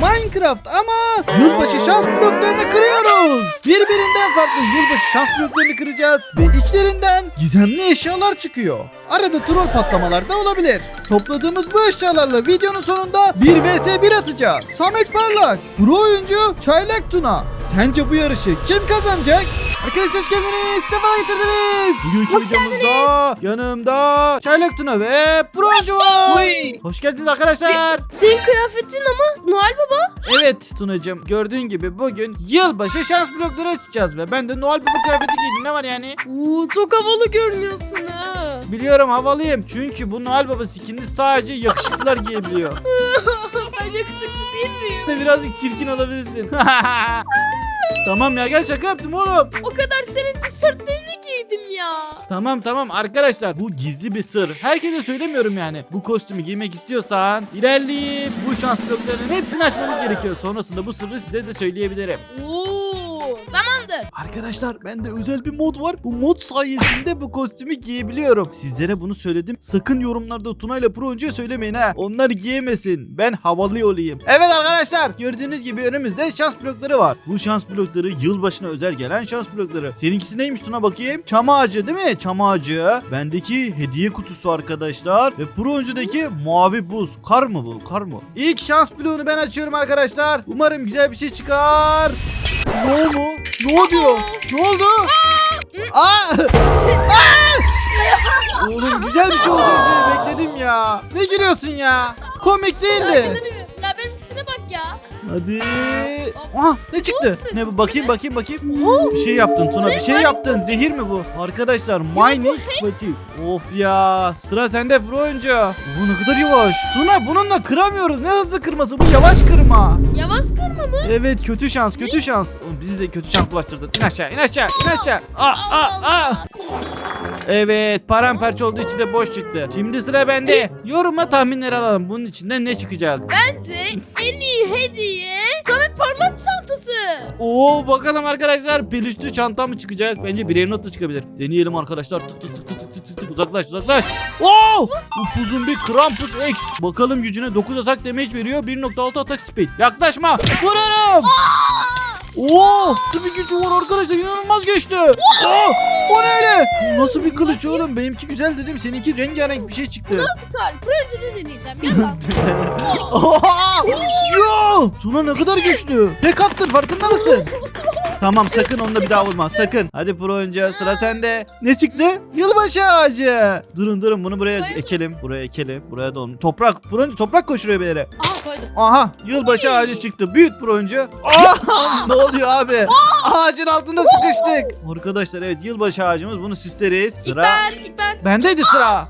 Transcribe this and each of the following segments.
Minecraft ama yılbaşı şans bloklarını kırıyoruz. Birbirinden farklı yılbaşı şans bloklarını kıracağız ve içlerinden gizemli eşyalar çıkıyor. Arada troll patlamalar da olabilir. Topladığımız bu eşyalarla videonun sonunda 1 vs 1 atacağız. Samet Parlak, pro oyuncu Çaylak Tuna. Sence bu yarışı kim kazanacak? Arkadaşlar hoş geldiniz. Sefa getirdiniz. Bugünkü videomuzda yanımda Çaylak Tuna ve pro oyuncu var. Hoş geldiniz arkadaşlar. Senin kıyafetin ama Noel Baba. Evet Tunacığım gördüğün gibi bugün yılbaşı şans blokları açacağız ve ben de Noel Baba kıyafeti giydim ne var yani? Oo, çok havalı görünüyorsun ha. Biliyorum havalıyım çünkü bu Noel Baba skinini sadece yakışıklılar giyebiliyor. ben yakışıklı değil miyim? Birazcık çirkin olabilirsin. tamam ya gel şaka yaptım oğlum. O kadar senin tişörtlerini giydim ya. Tamam tamam arkadaşlar bu gizli bir sır. Herkese söylemiyorum yani. Bu kostümü giymek istiyorsan ilerleyip bu şans bloklarının hepsini açmamız gerekiyor. Sonrasında bu sırrı size de söyleyebilirim. Oo. Arkadaşlar bende özel bir mod var. Bu mod sayesinde bu kostümü giyebiliyorum. Sizlere bunu söyledim. Sakın yorumlarda Tuna ile Pro Oyuncu'ya söylemeyin ha. Onlar giyemesin. Ben havalı olayım. Evet arkadaşlar gördüğünüz gibi önümüzde şans blokları var. Bu şans blokları yılbaşına özel gelen şans blokları. Seninkisi neymiş Tuna bakayım? Çam ağacı değil mi? Çam ağacı. Bendeki hediye kutusu arkadaşlar. Ve Pro Oyuncu'daki mavi buz. Kar mı bu? Kar mı? İlk şans bloğunu ben açıyorum arkadaşlar. Umarım güzel bir şey çıkar. Ne mu? Ne oluyor? Ne oldu? Aa! Aa! Oğlum güzel bir şey olacak diye bekledim ya. Ne gülüyorsun ya? Komik değildi. Hadi. Aha ne çıktı? Ne bu? Bakayım bakayım bakayım. Bir şey yaptın Tuna. Bir şey yaptın. Zehir mi bu? Arkadaşlar mining Fatih. Of ya. Sıra sende pro oyuncu. Bu ne kadar yavaş. Tuna bununla kıramıyoruz. Ne hızlı kırması bu yavaş kırma. Yavaş kırma mı? Evet kötü şans kötü şans. Oğlum bizi de kötü şans bulaştırdın. İn aşağı in aşağı in aşağı. Aa, aa, aa. Evet paramparça olduğu için de boş çıktı. Şimdi sıra bende. Yoruma tahminleri alalım. Bunun içinden ne çıkacak? Bence en iyi hediye Samet Parlak çantası. Oo bakalım arkadaşlar peluşlu çanta mı çıkacak? Bence birer not da çıkabilir. Deneyelim arkadaşlar. Tık tık tık tık tık tık tık uzaklaş uzaklaş. Oo! Upuzun bir Krampus X. Bakalım gücüne 9 atak damage veriyor. 1.6 atak speed. Yaklaşma. Vururum. Oo! Bir gücü var arkadaşlar inanılmaz geçti. Oo! O ne öyle? Nasıl bir kılıç oğlum? Benimki güzel dedim. Seninki rengarenk bir şey çıktı. Çıkar. Proje de deneyeceğim. Yalan. Oha! Yo! Tuna ne kadar güçlü. Tek attın farkında mısın? Tamam sakın onda bir daha vurma sakın. Hadi pro oyuncu sıra sende. Ne çıktı? Yılbaşı ağacı. Durun durun bunu buraya ekelim. Buraya ekelim. Buraya da onu. Toprak. Pro oyuncu toprak koşuyor bir yere. Aa koydum. Aha yılbaşı ağacı çıktı. Büyüt pro oyuncu. Aa, ne oluyor abi? Ağacın altında sıkıştık. Arkadaşlar evet yılbaşı ağacımız bunu süsleriz. İlk Sıra. ben, ilk ben. Bendeydi sıra.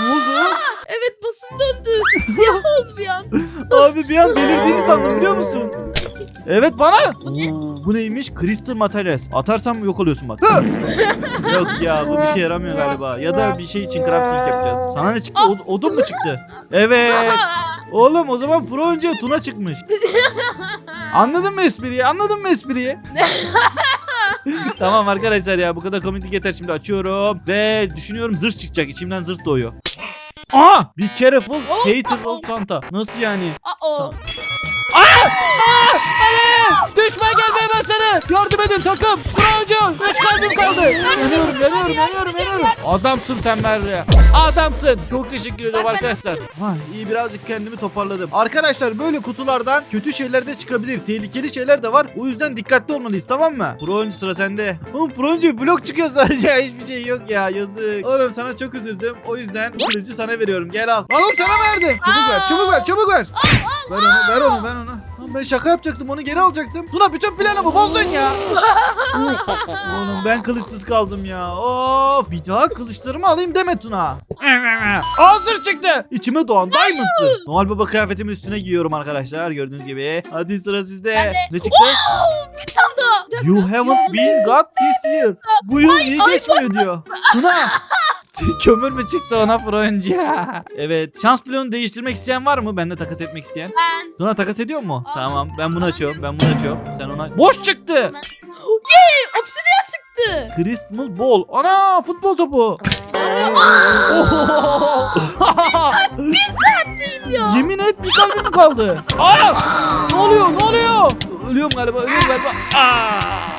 ne oldu? Evet basın döndü. Siyah oldu bir an. Abi bir an belirdiğini sandım biliyor musun? Evet bana. Bu ne? Oo, bu neymiş? Crystal Materials. Atarsam yok oluyorsun bak. Yok ya bu bir şey yaramıyor galiba. Ya da bir şey için crafting yapacağız. Sana ne çıktı? Od- odun mu çıktı? Evet. Oğlum o zaman pro önce Tuna çıkmış. Anladın mı espriyi? Anladın mı espriyi? tamam arkadaşlar ya bu kadar komiklik yeter şimdi açıyorum. Ve düşünüyorum zırh çıkacak. İçimden zırh doğuyor. Aa! Be careful, hateful Santa. Nasıl yani? Aa. Sa- Aa! Aa! Ali! Düşman gelmeye başladı. Yardım edin takım. Bravo. Üç kalbim kaldı. Yanıyorum, yanıyorum, yanıyorum, yanıyorum. Adamsın sen Merve. Adamsın. Çok teşekkür ederim Bak ben- arkadaşlar. Ha, iyi birazcık kendimi toparladım. Arkadaşlar böyle kutulardan kötü şeyler de çıkabilir. Tehlikeli şeyler de var. O yüzden dikkatli olmalıyız tamam mı? Pro oyuncu sıra sende. Oğlum pro oyuncu blok çıkıyor sadece. Hiçbir şey yok ya yazık. Oğlum sana çok üzüldüm. O yüzden kılıcı sana veriyorum. Gel al. Oğlum sana verdim. Çabuk ver, çabuk ver, çabuk ver. Ver onu, ver onu, ver onu. Lan ben şaka yapacaktım, onu geri alacaktım. Tuna bütün planımı bozdun ya. Oğlum ben kılıçsız kaldım ya. Of, bir daha kılıçlarımı alayım deme Tuna. Hazır çıktı. İçime doğan Diamond'sı. Noel Baba kıyafetimin üstüne giyiyorum arkadaşlar gördüğünüz gibi. Hadi sıra sizde. Ben de. Ne çıktı? Bir tane daha. You haven't been got this year. Bu yıl iyi geçmiyor diyor. Tuna. Kömür mü çıktı ona fronca? Evet. Şans bloğunu değiştirmek isteyen var mı? Benimle takas etmek isteyen. Ben. Tuna takas ediyor mu? Aa, Tamam. Ben bunu açıyorum. Ben bunu açıyorum. Sen ona... Boş çıktı. Yay! Obsidian çıktı. Crystal Ball. Ana futbol topu. ya. Yemin et bir kalbim mi kaldı? Aa! Ne oluyor? Ne oluyor? Ölüyorum galiba. Ölüyorum galiba. Aa!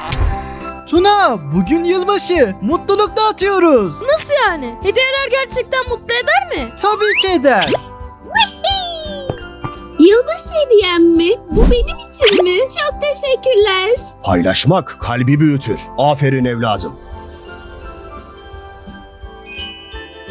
Tuna bugün yılbaşı. Mutluluk dağıtıyoruz. Nasıl yani? Hediyeler gerçekten mutlu eder mi? Tabii ki eder. Yılbaşı hediyem mi? Bu benim için mi? Çok teşekkürler. Paylaşmak kalbi büyütür. Aferin evladım.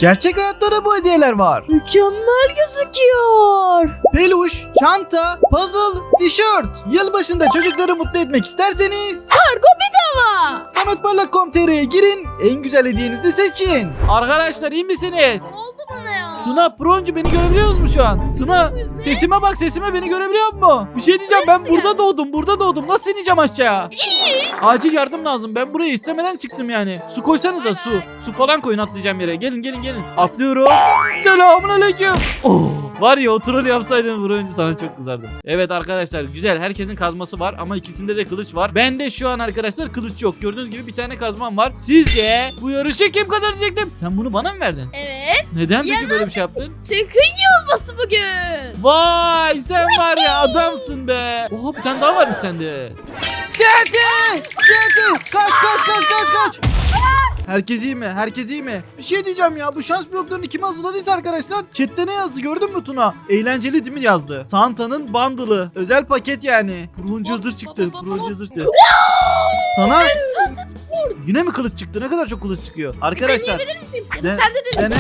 Gerçek hayatta da bu hediyeler var. Mükemmel gözüküyor. Peluş, çanta, puzzle, tişört. Yılbaşında çocukları mutlu etmek isterseniz Kargo bedava. sametparlak.com.tr'ye girin. En güzel hediyenizi seçin. Arkadaşlar iyi misiniz? Ne oldu bana ya? Tuna Proncu beni görebiliyor musun şu an? Tuna sesime bak sesime beni görebiliyor musun? Bir şey diyeceğim ben Nasıl burada yani? doğdum burada doğdum nasıl ineceğim aşağıya? Acil yardım lazım ben buraya istemeden çıktım yani. Su koysanıza su. Su falan koyun atlayacağım yere. Gelin gelin gelin. Atlıyorum. Selamun aleyküm. Oh, var ya o troll yapsaydım Proncu sana çok kızardım. Evet arkadaşlar güzel herkesin kazması var ama ikisinde de kılıç var. Bende şu an arkadaşlar kılıç yok. Gördüğünüz gibi bir tane kazmam var. Sizce bu yarışı kim kazanacaktım? Sen bunu bana mı verdin? Evet. Neden peki böyle bir şey yaptın? Çünkü yılbaşı bugün. Vay sen var ya adamsın be. Oha bir tane daha var mı sende? Tete! Tete! Kaç kaç kaç kaç kaç! Herkes iyi mi? Herkes iyi mi? Bir şey diyeceğim ya. Bu şans bloklarını kim hazırladıysa arkadaşlar. Chatte ne yazdı gördün mü Tuna? Eğlenceli değil mi yazdı? Santa'nın bundle'ı. Özel paket yani. Puruncu hazır çıktı. Puruncu hazır çıktı. Sana yine mi kılıç çıktı? Ne kadar çok kılıç çıkıyor. Arkadaşlar Ne? sen de dedin. Dene.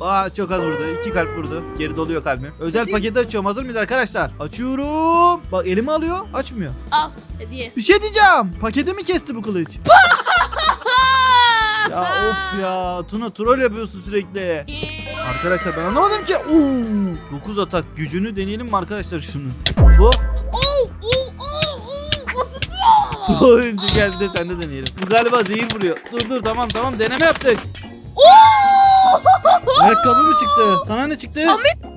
Aa çok az vurdu. İki kalp vurdu. Geri doluyor kalbim. Özel paketi açıyorum. Hazır mıyız arkadaşlar? Açıyorum. Bak elimi alıyor. Açmıyor. Al hediye. Bir şey diyeceğim. Paketi mi kesti bu kılıç? Ya of ya. Tuna troll yapıyorsun sürekli. Arkadaşlar ben anlamadım ki. Oo, 9 atak gücünü deneyelim mi arkadaşlar şunu? Bu bu oyuncu geldi de sen de deneyelim. Bu galiba zehir vuruyor. Dur dur tamam tamam deneme yaptık. Ayakkabı mı çıktı? Sana ne çıktı?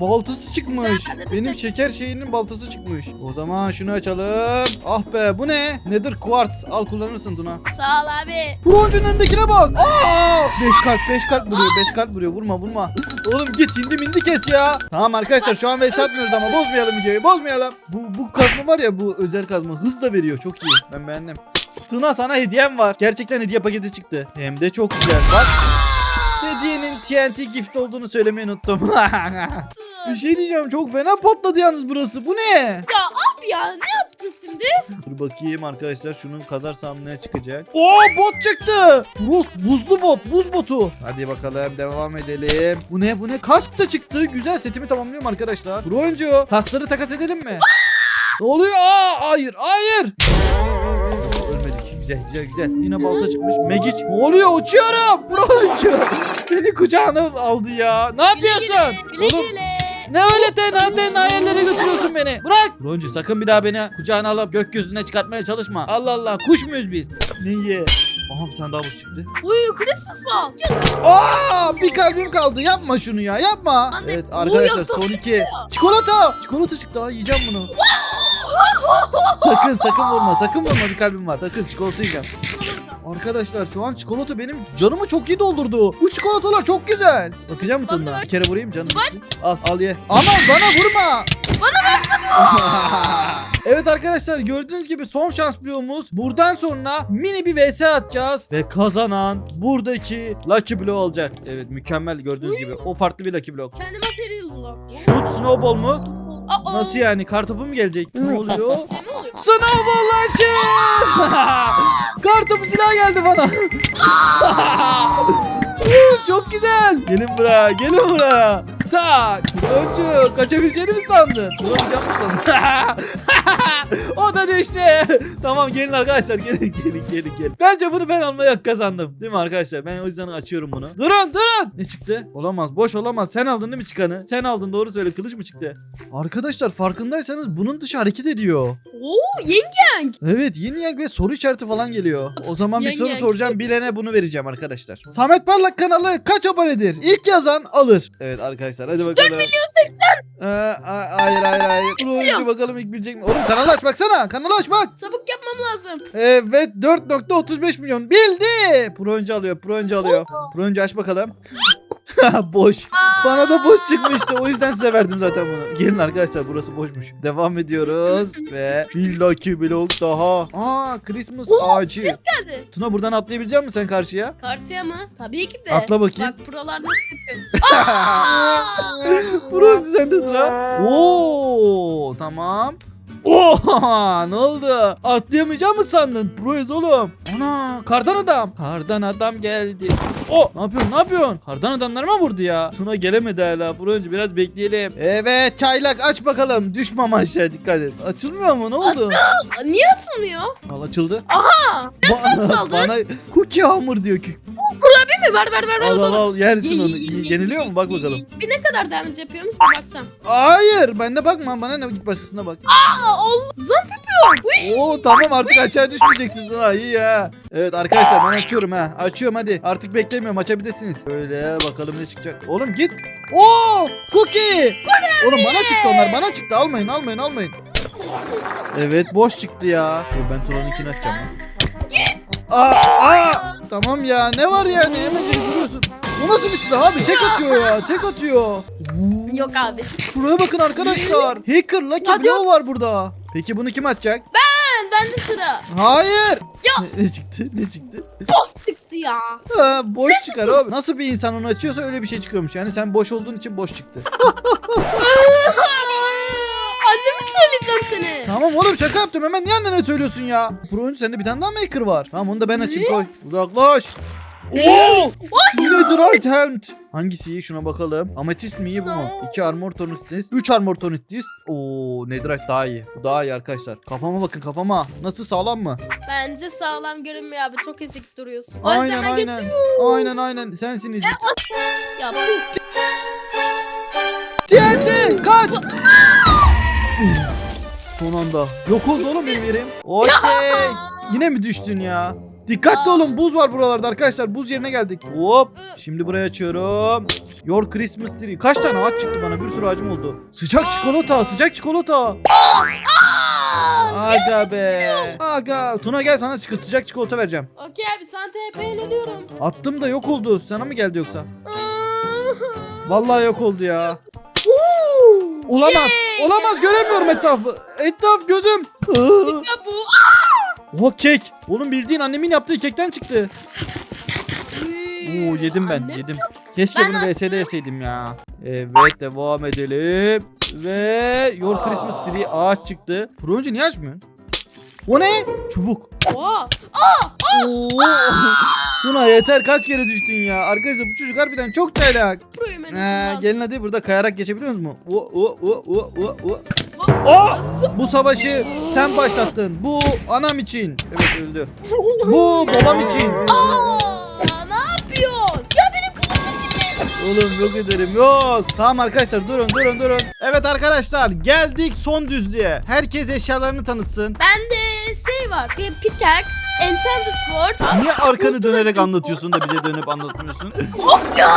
Baltası çıkmış. Benim şeker şeyinin baltası çıkmış. O zaman şunu açalım. Ah be bu ne? Nedir quartz? Al kullanırsın Tuna. Sağ ol abi. Bronzun önündekine bak. Aa! 5 kalp 5 kalp vuruyor 5 kalp vuruyor vurma vurma. Oğlum git hindi mindi kes ya. Tamam arkadaşlar şu an vs atmıyoruz ama bozmayalım videoyu bozmayalım. Bu, bu kazma var ya bu özel kazma hız da veriyor çok iyi. Ben beğendim. Tuna sana hediyem var. Gerçekten hediye paketi çıktı. Hem de çok güzel bak. Hediyenin TNT gift olduğunu söylemeyi unuttum. Bir şey diyeceğim çok fena patladı yalnız burası. Bu ne? Ya abi ya ne yaptın şimdi? Dur bakayım arkadaşlar şunu kazarsam ne çıkacak? Oo bot çıktı. Frost buzlu bot, buz botu. Hadi bakalım devam edelim. Bu ne bu ne? Kask da çıktı. Güzel setimi tamamlıyorum arkadaşlar. Broncu kasları takas edelim mi? ne oluyor? Aa, hayır hayır. Güzel güzel güzel. Yine balta çıkmış. Megiç. Ne oluyor? Uçuyorum. Broncu. Beni kucağına aldı ya. Ne yapıyorsun? Güle Oğlum ne öyle tenha tenha yerlere götürüyorsun beni? Bırak. Roncu sakın bir daha beni kucağına alıp gökyüzüne çıkartmaya çalışma. Allah Allah kuş muyuz biz? Ne ye? Aha bir tane daha buz çıktı. Uy Christmas ball. Gel. Aa bir kalbim kaldı. Yapma şunu ya yapma. Anne, Evet arkadaşlar son iki. Çikolata. Çikolata çıktı. Aa, yiyeceğim bunu. Sakın sakın vurma. Sakın vurma bir kalbim var. Sakın çikolata yiyeceğim. Arkadaşlar şu an çikolata benim canımı çok iyi doldurdu. Bu çikolatalar çok güzel. Bakacağım mı Bana tadına? Bir kere vurayım canım. gitsin. Al al ye. Aman bana vurma. evet arkadaşlar gördüğünüz gibi son şans bloğumuz. Buradan sonra mini bir vs atacağız. Ve kazanan buradaki Lucky Block olacak. Evet mükemmel gördüğünüz gibi. O farklı bir Lucky Block. Kendime peril bulam. Shoot Snowball mu? Aa, Nasıl yani? Kartopu mu gelecek? Ne oluyor? Snowball açın! Kartopu silah geldi bana. Çok güzel. Gelin buraya, gelin buraya. Tak. Önce kaçabileceğini mi sandın? Vuracağım mı sandın? o da düştü. tamam gelin arkadaşlar gelin gelin gelin gelin. Bence bunu ben almaya kazandım. Değil mi arkadaşlar? Ben o yüzden açıyorum bunu. Durun durun. Ne çıktı? Olamaz boş olamaz. Sen aldın değil mi çıkanı? Sen aldın doğru söyle kılıç mı çıktı? Arkadaşlar farkındaysanız bunun dışı hareket ediyor. Oo yenge. Evet yeni yenk ve soru işareti falan geliyor. O zaman bir Yenk soru yenk. soracağım bilene bunu vereceğim arkadaşlar. Samet Parlak kanalı kaç abonedir? İlk yazan alır. Evet arkadaşlar hadi bakalım. 4 milyon 80. Ee, a- hayır hayır hayır. Proje bakalım ilk bilecek mi? Oğlum kanalı aç baksana. Kanalı aç bak. Çabuk yapmam lazım. Evet 4.35 milyon bildi. Pro önce alıyor. Pro önce alıyor. Pro önce aç bakalım. boş. Bana da boş çıkmıştı. O yüzden size verdim zaten bunu. Gelin arkadaşlar burası boşmuş. Devam ediyoruz. Ve bir lucky blok daha. Aa Christmas Oo, ağacı. Geldi. Tuna buradan atlayabilecek misin sen karşıya? Karşıya mı? Tabii ki de. Atla bakayım. Bak buralar nasıl yapıyor. Aa! Bronz sende sıra. Oo tamam. Oha ne oldu? Atlayamayacak mı sandın? Proyuz oğlum. Ana kardan adam. Kardan adam geldi. O ne yapıyorsun ne yapıyorsun? Kardan adamlar mı vurdu ya? Tuna gelemedi hala. Bronz biraz bekleyelim. Evet çaylak aç bakalım. Düşme ama aşağı dikkat et. Açılmıyor mu ne oldu? Niye atılmıyor? Al açıldı. Aha! Ba- açıldı? Bana cookie hamur diyor ki. Değil mi? Ver ver ver. Al al al yersin Ye, onu. ye, ye, Yeniliyor ye, mu? Bak bakalım. Bir ne kadar damage yapıyormuş bir bakacağım. Hayır ben de bakma bana ne git başkasına bak. Aa Allah zam yapıyor. Oo tamam artık aşağı düşmeyeceksiniz ha iyi ya. Evet arkadaşlar ben açıyorum ha. Açıyorum hadi. Artık beklemiyorum açabilirsiniz. Böyle bakalım ne çıkacak. Oğlum git. Oo cookie. Oğlum bana çıktı onlar bana çıktı. Almayın almayın almayın. Evet boş çıktı ya. Dur ben Turan'ınkini açacağım. ya. Aa, aa, tamam ya ne var yani hemen vuruyorsun. Bu nasıl bir silah abi tek atıyor ya tek atıyor. Yok abi. Şuraya bakın arkadaşlar. Hacker Lucky Hadi Blow var burada. Peki bunu kim atacak? Ben bende sıra. Hayır. Ne, ne çıktı? Ne çıktı? Boss çıktı ya. Ha, boş çıkar abi. Nasıl bir insan onu açıyorsa öyle bir şey çıkıyormuş. Yani sen boş olduğun için boş çıktı. Anneme söyleyeceğim seni. tamam oğlum şaka yaptım. Hemen niye annene söylüyorsun ya? Pro oyuncu sende bir tane daha maker var. Tamam onu da ben açayım koy. Uzaklaş. Oo! Netherite helmet. Hangisi iyi? Şuna bakalım. Ametist mi iyi bu mu? 2 armor tonitis. 3 armor tonitis. Oo, Netherite daha iyi. Bu daha iyi arkadaşlar. Kafama bakın kafama. Nasıl sağlam mı? Bence sağlam görünmüyor abi. Çok ezik duruyorsun. O Aynen aynen. geçiyorum. Aynen aynen. Sensin ezik. Ya bu TNT kaç. Son anda. Yok oldu oğlum benim yerim. Okey. Yine mi düştün ya? Dikkatli olun buz var buralarda arkadaşlar. Buz yerine geldik. Hop. Şimdi burayı açıyorum. Your Christmas tree. Kaç tane ağaç çıktı bana? Bir sürü ağacım oldu. Sıcak çikolata, sıcak çikolata. Aga be. Aga. Tuna gel sana çık- sıcak çikolata vereceğim. Okey abi sana TP'leniyorum. Attım da yok oldu. Sana mı geldi yoksa? Vallahi yok oldu ya. Olamaz. Olamaz. Göremiyorum etrafı. Etraf gözüm. Ya bu. O kek. Oğlum bildiğin annemin yaptığı kekten çıktı. Oo yedim ben Annem yedim. Keşke Ben bunu VS'de yeseydim ya. Evet devam edelim. Ve Your Christmas Tree ağaç çıktı. Önce niye açmıyorsun? O ne? Çubuk. Oha. Tuna yeter kaç kere düştün ya. Arkadaşlar bu çocuk harbiden çok çaylak. Ee, gelin hadi burada kayarak geçebiliyor musunuz? O o o o o o. Aa! Bu savaşı sen başlattın. Bu anam için. Evet öldü. Bu babam için. Aa, Oğlum yok ederim yok. Tamam arkadaşlar durun durun durun. Evet arkadaşlar geldik son düzlüğe. Herkes eşyalarını tanıtsın. Bende şey var. Bir pickaxe, enchanted sword. Niye arkanı dönerek anlatıyorsun da bize dönüp anlatmıyorsun? Ya.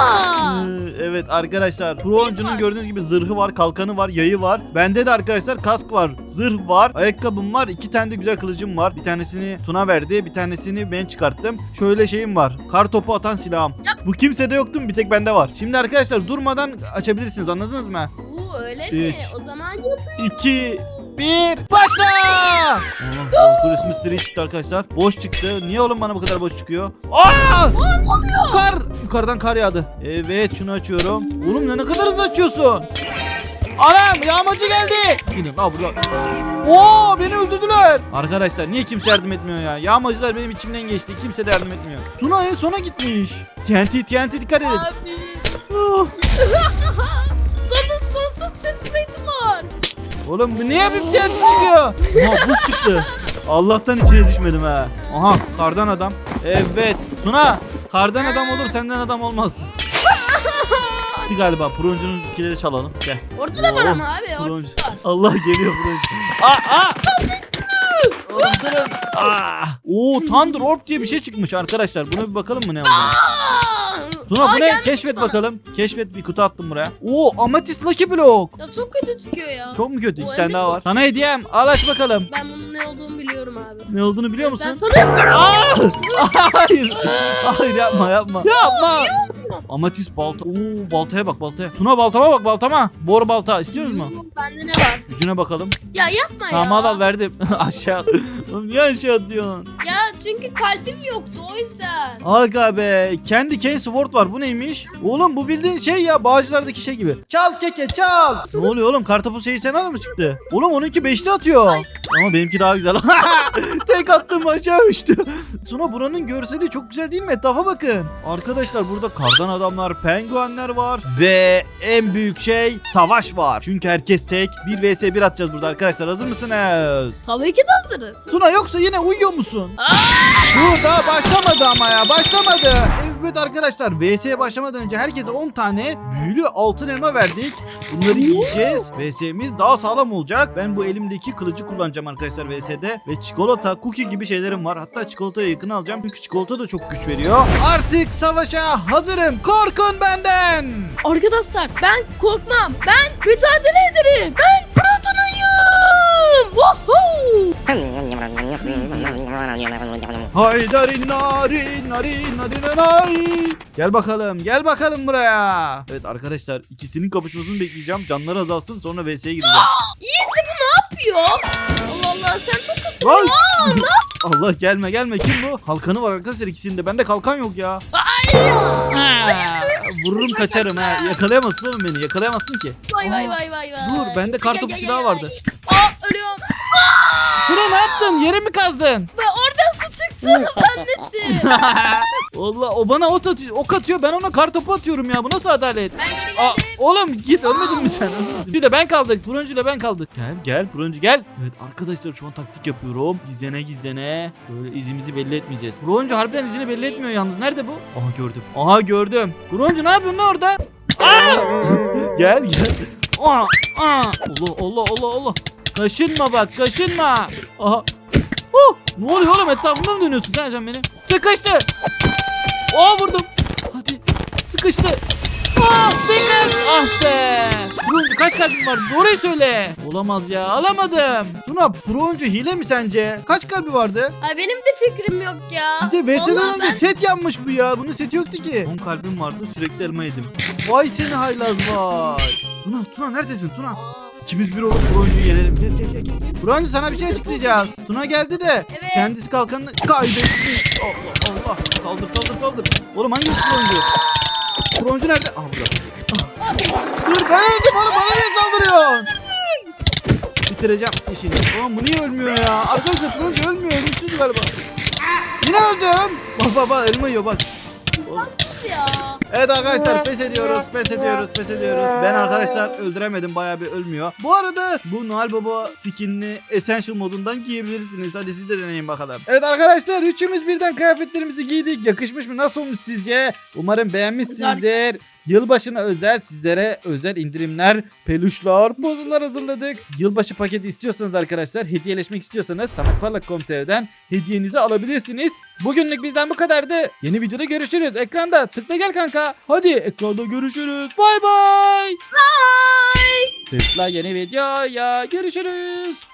Ee, evet arkadaşlar Pro oyuncunun gördüğünüz gibi zırhı var, kalkanı var, yayı var. Bende de arkadaşlar kask var, zırh var, ayakkabım var, iki tane de güzel kılıcım var. Bir tanesini Tuna verdi, bir tanesini ben çıkarttım. Şöyle şeyim var, kar topu atan silahım. Bu kimsede yoktu mu? Bir tek bende var. Şimdi arkadaşlar durmadan açabilirsiniz anladınız mı? Bu öyle mi? Üç. O zaman yap. 2 1 başla! Aa, Christmas tree çıktı arkadaşlar. Boş çıktı. Niye oğlum bana bu kadar boş çıkıyor? Aa! Kar! Yukarıdan kar yağdı. Evet şunu açıyorum. Oğlum ne, ne kadar hızlı açıyorsun? Anam yağmacı geldi. Gidin la burada. Oo beni öldürdüler. Arkadaşlar niye kimse yardım etmiyor ya? Yağmacılar benim içimden geçti. Kimse de yardım etmiyor. Tuna en sona gitmiş. TNT TNT dikkat edin. Abi. Ah. Sonunda sonsuz var. Oğlum bu niye bir TNT çıkıyor? Aha buz çıktı. Allah'tan içine düşmedim ha. Aha kardan adam. Evet. Tuna kardan adam olur senden adam olmaz. Gitti galiba. Proncunun ikileri çalalım. Gel. Orada da var Oo, ama abi. Orada Proncu. var. Allah geliyor Proncu. Aa aa. Oğlum durun. Aa. Oo Thunder Orb diye bir şey çıkmış arkadaşlar. Buna bir bakalım mı ne olduğunu. Tuna Aa, bu ne? gelmiş Keşfet bana. bakalım. Keşfet bir kutu attım buraya. Oo Ametist Lucky Block. Ya çok kötü çıkıyor ya. Çok mu kötü? O İki tane elde daha var. Sana hediyem. Al aç bakalım. Ben bunun ne olduğunu biliyorum abi. Ne olduğunu biliyor Ben musun? sana yapıyorum. Aa! Hayır. Hayır yapma yapma. Yapma. Amatist balta. Oo baltaya bak baltaya. Tuna baltama bak baltama. Bor balta istiyoruz mu? Yok, Bende ne var? Gücüne bakalım. Ya yapma Tamam ya. al al verdim. aşağı. Oğlum niye aşağı atıyorsun? Ya çünkü kalbim yoktu o yüzden. Aga be. Kendi Kane Sword var. Bu neymiş? Oğlum bu bildiğin şey ya. Bağcılardaki şey gibi. Çal keke çal. ne oluyor oğlum? Kartopu şeyi sen mı çıktı? Oğlum onunki beşli atıyor. Ama benimki daha güzel. Tek attım aşağı uçtu. Tuna buranın görseli çok güzel değil mi? Etrafa bakın. Arkadaşlar burada kardan adamlar, penguenler var. Ve en büyük şey savaş var. Çünkü herkes tek. 1 vs 1 atacağız burada arkadaşlar. Hazır mısınız? Tabii ki de hazırız. Tuna yoksa yine uyuyor musun? Aa! Dur daha başlamadı ama ya başlamadı. Evet arkadaşlar VS'ye başlamadan önce herkese 10 tane büyülü altın elma verdik. Bunları yiyeceğiz. VS'miz daha sağlam olacak. Ben bu elimdeki kılıcı kullanacağım arkadaşlar VS'de. Ve çikolata, cookie gibi şeylerim var. Hatta çikolataya yakın alacağım. Çünkü çikolata da çok güç veriyor. Artık savaşa hazırım. Korkun benden. Arkadaşlar ben korkmam. Ben mücadele ederim. Ben Proton'uyum. Woohoo! Haydarin narin narin narin narin. Gel bakalım gel bakalım buraya. Evet arkadaşlar ikisinin kapışmasını bekleyeceğim. Canları azalsın sonra VS'ye gireceğim. İyisi bu ne yapıyor? Allah Allah sen çok Lan! ısınıyorsun. Allah gelme gelme kim bu? Kalkanı var arkadaşlar ikisinde. Bende kalkan yok ya. Ay ya. Ha, Vururum kaçarım ha. Yakalayamazsın oğlum beni. Yakalayamazsın ki. Vay vay Aa, vay vay vay. Dur bende kartopu silahı vardı. Aa ölüyorum. Tuna ne yaptın? Yere mi kazdın? Ben oradan su çıktığını zannettim. Allah o bana ot atıyor, ok atıyor ben ona kartopu atıyorum ya. Bu nasıl adalet? Aa, oğlum git ölmedin mi sen? Ölmedin. Bir de ben kaldık. Turuncu ile ben kaldık. Gel gel Turuncu gel. Evet arkadaşlar şu an taktik yapıyorum. Gizlene gizlene. Şöyle izimizi belli etmeyeceğiz. Turuncu harbiden izini belli etmiyor yalnız. Nerede bu? Aha gördüm. Aha gördüm. Turuncu ne yapıyorsun lan orada? Aa! gel gel. Aa, aa. Allah Allah Allah Allah. Kaşınma bak kaşınma. Aha. Oh, ne oluyor oğlum etrafında mı dönüyorsun sen, sen beni? Sıkıştı. Aa vurdum. Hadi sıkıştı. Ah dikkat. Ah be. Turuncu kaç kalbin var? Doğruyu söyle. Olamaz ya alamadım. Tuna Turuncu hile mi sence? Kaç kalbi vardı? Ay benim de fikrim yok ya. Bir de VS'den Vallahi önce ben- set yanmış bu ya. Bunun seti yoktu ki. 10 kalbim vardı sürekli elma yedim. Vay seni haylaz vay. Tuna Tuna neredesin Tuna? Aa, İkimiz bir olup Broncu'yu yenelim. Gel gel gel. gel. Broncu sana bir şey açıklayacağız. Tuna geldi de Evet. kendisi kalkanını kaybetmiş. Allah Allah. Saldır saldır saldır. Oğlum hangisi Broncu? Broncu nerede? Ah burada. Ah. Dur ben öldüm oğlum bana niye saldırıyorsun? Bitireceğim işini. Oğlum bu niye ölmüyor ya? Arkadaşlar Broncu ölmüyor. Ölümsüz galiba. Yine öldüm. Bak bak bak elma yiyor bak. Oğlum. Ya. Evet arkadaşlar pes ediyoruz, pes ediyoruz, pes ediyoruz. Ben arkadaşlar öldüremedim bayağı bir ölmüyor. Bu arada bu Noel Baba skinini Essential modundan giyebilirsiniz. Hadi siz de deneyin bakalım. Evet arkadaşlar üçümüz birden kıyafetlerimizi giydik. Yakışmış mı? Nasıl olmuş sizce? Umarım beğenmişsinizdir. Yılbaşına özel sizlere özel indirimler, peluşlar, puzzle'lar hazırladık. Yılbaşı paketi istiyorsanız arkadaşlar, hediyeleşmek istiyorsanız sametparlak.com.tr'den hediyenizi alabilirsiniz. Bugünlük bizden bu kadardı. Yeni videoda görüşürüz. Ekranda tıkla gel kanka. Hadi ekranda görüşürüz. Bay bay. Bye. Tıkla yeni videoya görüşürüz.